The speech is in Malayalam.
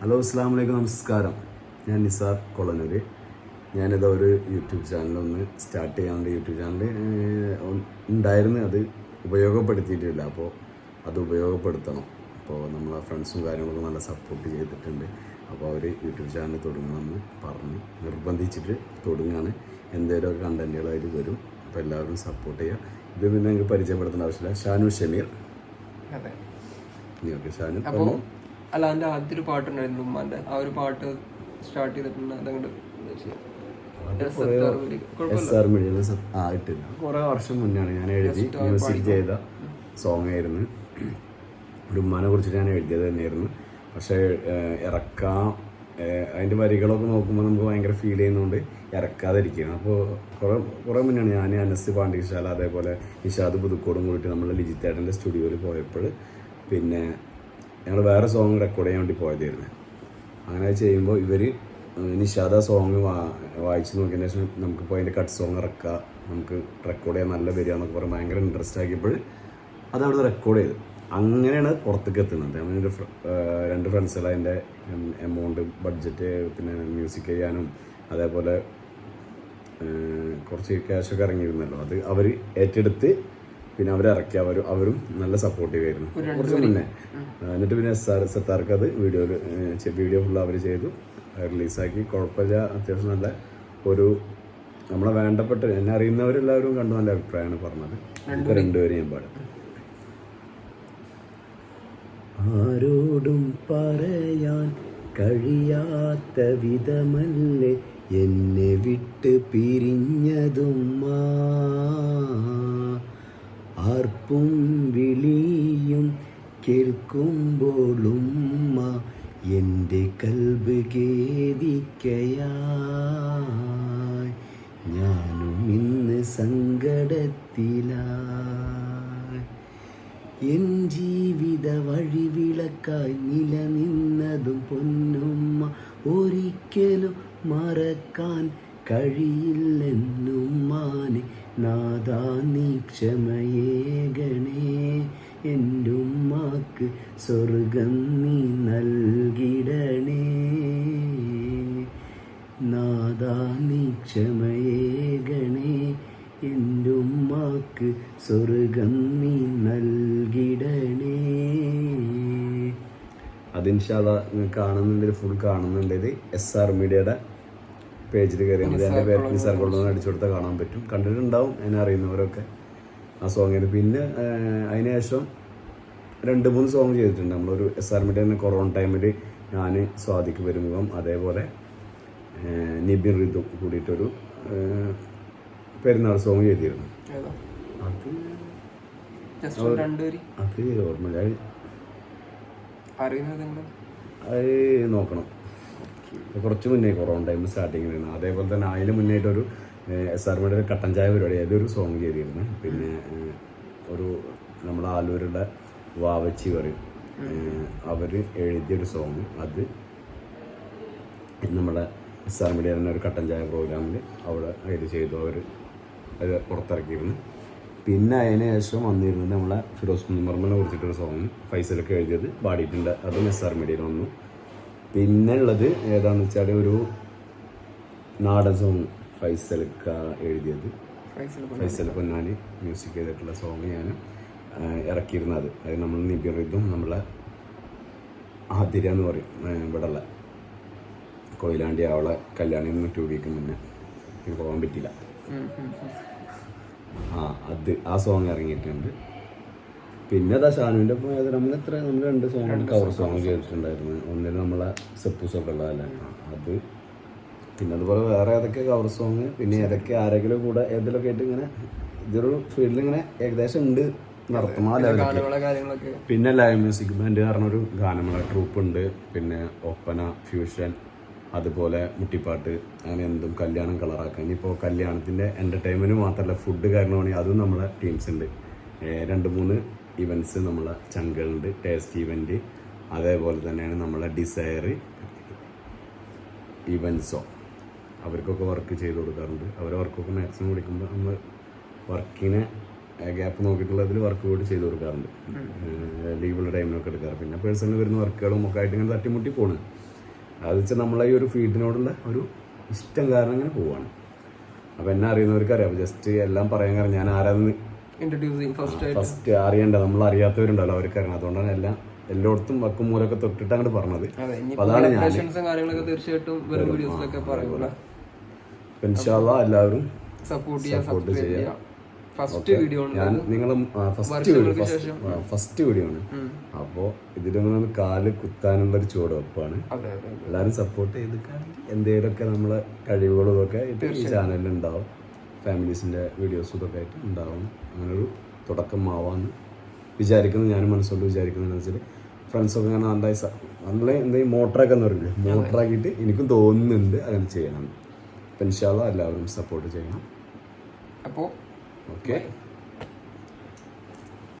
ഹലോ അസ്സാം വലൈക്കും നമസ്കാരം. ഞാൻ നിസാർ കൊളനൂര്. ഞാനിത് ഒരു യൂട്യൂബ് ചാനലൊന്ന് സ്റ്റാർട്ട് ചെയ്യാണ്ട് യൂട്യൂബ് ചാനൽ ഉണ്ടായിരുന്നു. അത് ഉപയോഗപ്പെടുത്തിയിട്ടില്ല. അപ്പോൾ അത് ഉപയോഗപ്പെടുത്തണം. അപ്പോൾ നമ്മളെ ഫ്രണ്ട്സും കാര്യങ്ങളൊക്കെ നല്ല സപ്പോർട്ട് ചെയ്തിട്ടുണ്ട്. അപ്പോൾ അവർ യൂട്യൂബ് ചാനൽ തുടങ്ങണമെന്ന് പറഞ്ഞ് നിർബന്ധിച്ചിട്ട് തുടങ്ങുകയാണ് എന്തെങ്കിലുമൊക്കെ അതിൽ വരും. അപ്പോൾ എല്ലാവരും സപ്പോർട്ട് ചെയ്യുക ഇത് പിന്നെ നിങ്ങൾക്ക് പരിചയപ്പെടുത്തേണ്ട ആവശ്യമില്ല. ഷാനു ഷമീർ. അതെ. നിങ്ങൾക്ക് ഷാനു. അപ്പൊ അല്ല അതിന്റെ ആദ്യത്തെ ഒരു പാട്ടുണ്ടായിരുന്നു ഉമ്മാന്റെ. ആ ഒരു പാട്ട് സ്റ്റാർട്ട് ചെയ്തിട്ടുണ്ട്. അതങ്ങോട്ട് കുറെ വർഷം മുന്നാണ് ഞാൻ എഴുതി മ്യൂസിക് ചെയ്ത സോങ് ആയിരുന്നു ഒരു ഉമ്മാനെ കുറിച്ചിട്ട് ഞാൻ എഴുതിയത് തന്നെയായിരുന്നു. പക്ഷേ ഇറക്കാൻ ഇറക്കാം അതിന്റെ വരികളൊക്കെ നോക്കുമ്പോൾ നമുക്ക് ഭയങ്കര ഫീൽ ചെയ്യുന്നതുകൊണ്ട് ഇറക്കാതിരിക്കുകയാണ്. അപ്പോൾ കുറേ കുറേ മുന്നാണ് ഞാൻ അനസ് പാണ്ഡ്യശാല അതേപോലെ നിഷാദ് പുതുക്കോടും കൂടിയിട്ട് നമ്മൾ ലിജിത്തേട്ടന്റെ സ്റ്റുഡിയോയിൽ പോയപ്പോൾ പിന്നെ ഞങ്ങൾ വേറെ സോങ് റെക്കോർഡ് ചെയ്യാൻ വേണ്ടി പോയതായിരുന്നു. അങ്ങനെ ചെയ്യുമ്പോൾ ഇവർ നിഷാദ സോങ് വായിച്ച് നോക്കിയതിന് ശേഷം നമുക്ക് നമുക്കിപ്പോൾ അതിന്റെ കട്ട് സോങ് ഇറക്കുക നമുക്ക് റെക്കോർഡ് ചെയ്യാൻ നല്ല വരിക എന്നൊക്കെ പറഞ്ഞ് ഭയങ്കര ഇൻട്രസ്റ്റ് ആക്കിയപ്പോൾ അത് അവിടെ റെക്കോർഡ് ചെയ്തു. അങ്ങനെയാണ് പുറത്തേക്ക് എത്തുന്നത്. ഏഹ് രണ്ട് ഫ്രണ്ട്സുകൾ അതിന്റെ എമൗണ്ട് ബഡ്ജറ്റ് പിന്നെ മ്യൂസിക് ചെയ്യാനും അതേപോലെ കുറച്ച് ക്യാഷൊക്കെ ഇറങ്ങിയിരുന്നല്ലോ. അത് അവർ ഏറ്റെടുത്ത് പിന്നെ അവരെ ഇറക്കി അവർ അവരും നല്ല സപ്പോർട്ടീവ് ആയിരുന്നു കുറച്ച് മുന്നേ. എന്നിട്ട് പിന്നെ എസ് ആർ സത്താർക്ക് അത് വീഡിയോയിൽ വീഡിയോ ഫുൾ അവർ ചെയ്തു. റിലീസാക്കി കുഴപ്പമില്ല. അത്യാവശ്യം നല്ല ഒരു നമ്മളെ വേണ്ടപ്പെട്ട എന്നെ അറിയുന്നവരെല്ലാവരും കണ്ടു നല്ല അഭിപ്രായമാണ് പറഞ്ഞത്. രണ്ടുപേരും ഞാൻ പാടും. ആരോടും പറയാൻ കഴിയാത്ത വിധമല്ലേ എന്നെ വിട്ട് പിരിഞ്ഞതും ആർപ്പും വിളിയും കേൾക്കുമ്പോളുമ്മ എന്റെ കൽബ് ഖേദിക്കയായി. ഞാനും ഇന്ന് സങ്കടത്തിലായി. എൻ ജീവിത വഴിവിളക്കായി നിലനിന്നതും പൊന്നുമ്മ ഒരിക്കലും മറക്കാൻ കഴിയില്ലെന്നുമ്മാനെ നാദാ നീ ക്ഷമയേകണേ സ്വർഗം നീ നൽകിടണേ. നാദാ നീ ക്ഷമയേകണേ എന്റെ ഉമ്മാക്ക് സ്വർഗം നീ നൽകിടണേ. അതിൻഷാദ കാണുന്നുണ്ട് ഫുൾ കാണുന്നുണ്ട് ഇത് എസ് ആർ മീഡിയയുടെ പേജിൽ കയറിയാൽ എന്റെ പേര് നിസാർ കൊണ്ടുവന്ന് അടിച്ചു കൊടുത്താൽ കാണാൻ പറ്റും. കണ്ടിട്ടുണ്ടാവും എന്നെ അറിയുന്നവരൊക്കെ ആ സോങ്ങിന് പിന്നെ ഏഹ്, അതിന് ശേഷം രണ്ട് മൂന്ന് സോങ് ചെയ്തിട്ടുണ്ട്. നമ്മളൊരു എസ് ആർ മിഡിയ കൊറോണ ടൈമിൽ ഞാൻ സ്വാദിക്ക് വരുമുഖം അതേപോലെ നിബിൻ റിതു കൂടിയിട്ടൊരു പെരുന്നാൾ സോങ് ചെയ്തിരുന്നു. അത് അത് ഓർമ്മയില്ല. അത് നോക്കണം. കുറച്ച് മുന്നേ കൊറോണ ടൈം സ്റ്റാർട്ടിങ് വരുന്നത് അതേപോലെ തന്നെ അതിന് മുന്നേറ്റൊരു എസ് ആർ മീഡിയ കട്ടൻ ചായ പരിപാടി അതൊരു സോങ് ചെയ്തിരുന്നു. പിന്നെ ഒരു നമ്മുടെ ആലൂരുടെ വാവച്ചി പറയും. അവർ എഴുതിയൊരു സോങ് അത് നമ്മുടെ എസ് മീഡിയ തന്നെ ഒരു കട്ടൻ ചായ പ്രോഗ്രാമിൽ അവിടെ ഇത് ചെയ്തു. അവർ അത് പുറത്തിറക്കിയിരുന്നു. പിന്നെ അതിന് ശേഷം വന്നിരുന്നത് നമ്മളെ ഫിറോസ് കുന്നുമർമ്മനെ കുറിച്ചിട്ടൊരു സോങ് ഫൈസലൊക്കെ എഴുതിയത്. പാടിയിട്ടുണ്ട്. അതും എസ് ആർ മീഡിയയിൽ വന്നു. പിന്നെ ഉള്ളത് ഏതാണെന്ന് വെച്ചാൽ ഒരു നാടൻ സോങ് ഫൈസലക്ക എഴുതിയത്. ഫൈസൽ പൊന്നാനി. മ്യൂസിക് ചെയ്തിട്ടുള്ള സോങ് ഞാൻ ഇറക്കിയിരുന്നത്. അത് നമ്മൾ നിബിറിതും നമ്മളെ ആതിര എന്ന് പറയും. ഇവിടെയുള്ള കൊയിലാണ്ടി അവളെ കല്യാണം നിന്ന് ടു വീക്ക് മുന്നേ എനിക്ക് പോകാൻ പറ്റില്ല ആ അത് ആ സോങ് ഇറങ്ങിയിട്ടുണ്ട്. പിന്നെ അതാ ഷാനുവിന്റെ ഒപ്പം ഏത് നമ്മൾ എത്ര നമ്മൾ രണ്ട് സോങ് കവർ സോങ് ചെയ്തിട്ടുണ്ടായിരുന്നു ഒന്നിൽ നമ്മളെ സെപ്പൂസൊക്കെ ഉള്ളതല്ലേ അത് പിന്നെ അതുപോലെ വേറെ ഏതൊക്കെ കവർ സോങ് പിന്നെ ഏതൊക്കെ ആരെങ്കിലും കൂടെ ഏതിലൊക്കെ ആയിട്ട് ഇങ്ങനെ ഇതൊരു ഫീൽഡിൽ ഇങ്ങനെ ഏകദേശം ഉണ്ട് നടത്തുന്ന ആ ലെവലൊക്കെ പിന്നെ ലൈവ് മ്യൂസിക് ബാൻഡ് പറഞ്ഞൊരു ഗാനമേള ട്രൂപ്പ് ഉണ്ട്. പിന്നെ ഒപ്പന ഫ്യൂഷൻ അതുപോലെ മുട്ടിപ്പാട്ട് അങ്ങനെ എന്തും കല്യാണം കളറാക്കാൻ ഇനിയിപ്പോൾ കല്യാണത്തിന്റെ എന്റർടൈൻമെന്റ് മാത്രമല്ല ഫുഡ് കാരണമാണെങ്കിൽ അതും നമ്മളെ ടീംസ് ഉണ്ട്. രണ്ട് മൂന്ന് ഇവന്റ്സ് നമ്മളെ ചങ്കളുണ്ട് ടേസ്റ്റ് ഇവന്റ് അതേപോലെ തന്നെയാണ് നമ്മളെ ഡിസയർ ഇവൻസോ അവർക്കൊക്കെ വർക്ക് ചെയ്ത് കൊടുക്കാറുണ്ട്. അവരെ വർക്കൊക്കെ മാക്സിമം കൊടുക്കുമ്പോൾ നമ്മൾ വർക്കിനെ ഗ്യാപ്പ് നോക്കിയിട്ടുള്ള അതിൽ വർക്ക് കൂടി ചെയ്ത് കൊടുക്കാറുണ്ട്. ലീവുള്ള ടൈമിനൊക്കെ എടുക്കാറ്. പിന്നെ പേഴ്സണൽ വരുന്ന വർക്കുകളും ഒക്കെ ആയിട്ട് ഇങ്ങനെ തട്ടിമുട്ടി പോണ്. അത് വെച്ചാൽ നമ്മളെ ഈ ഒരു ഫീൽഡിനോടുള്ള ഒരു ഇഷ്ടം കാരണം ഇങ്ങനെ പോവാണ്. അപ്പം എന്നെ അറിയുന്നവർക്ക് അറിയാം. ജസ്റ്റ് എല്ലാം പറയാൻ കാരണം ഞാൻ ആരാന്ന് ഫസ്റ്റ് അറിയണ്ട. നമ്മൾ അറിയാത്തവരുണ്ടല്ലോ അവർക്ക് അറിയണം അതുകൊണ്ടാണ് എല്ലാം എല്ലായിടത്തും വക്കും മൂലൊക്കെ തൊട്ടിട്ട് അങ്ങോട്ട് പറഞ്ഞത്. അതാണ് ഞാൻ തീർച്ചയായിട്ടും എല്ലാവരും സപ്പോർട്ട് ചെയ്യാം. ഫസ്റ്റ് വീഡിയോ ഞാൻ നിങ്ങൾ ഫസ്റ്റ് വീഡിയോ ഫസ്റ്റ് വീഡിയോ ആണ്. അപ്പോൾ ഇതിലൊന്നും കാൽ കുത്താനുള്ള ഒരു ചുവടുവെപ്പാണ്. എല്ലാവരും സപ്പോർട്ട് ചെയ്തിട്ടാണെങ്കിൽ എന്തെങ്കിലുമൊക്കെ നമ്മളെ കഴിവുകളും ഇതൊക്കെ ആയിട്ട് ഈ ചാനലിൽ ഉണ്ടാവും ഫാമിലീസിന്റെ വീഡിയോസും ഇതൊക്കെ ആയിട്ട് ഉണ്ടാവും. അങ്ങനെ ഒരു തുടക്കം ആവാന്ന് വിചാരിക്കുന്നു. ഞാനും മനസ്സുകൊണ്ട് വിചാരിക്കുന്നതെന്ന് വെച്ചാൽ ഫ്രണ്ട്സൊക്കെ ഞാൻ സ- നമ്മളെ എന്തെങ്കിലും മോട്ടറൊക്കെ എന്ന് പറയുന്നത് മോട്ടറാക്കിയിട്ട് എനിക്കും തോന്നുന്നുണ്ട് അങ്ങനെ ചെയ്യണം. അപ്പം ഇൻഷാല്ല എല്ലാവരും സപ്പോർട്ട് ചെയ്യണം. അപ്പോൾ ഓക്കെ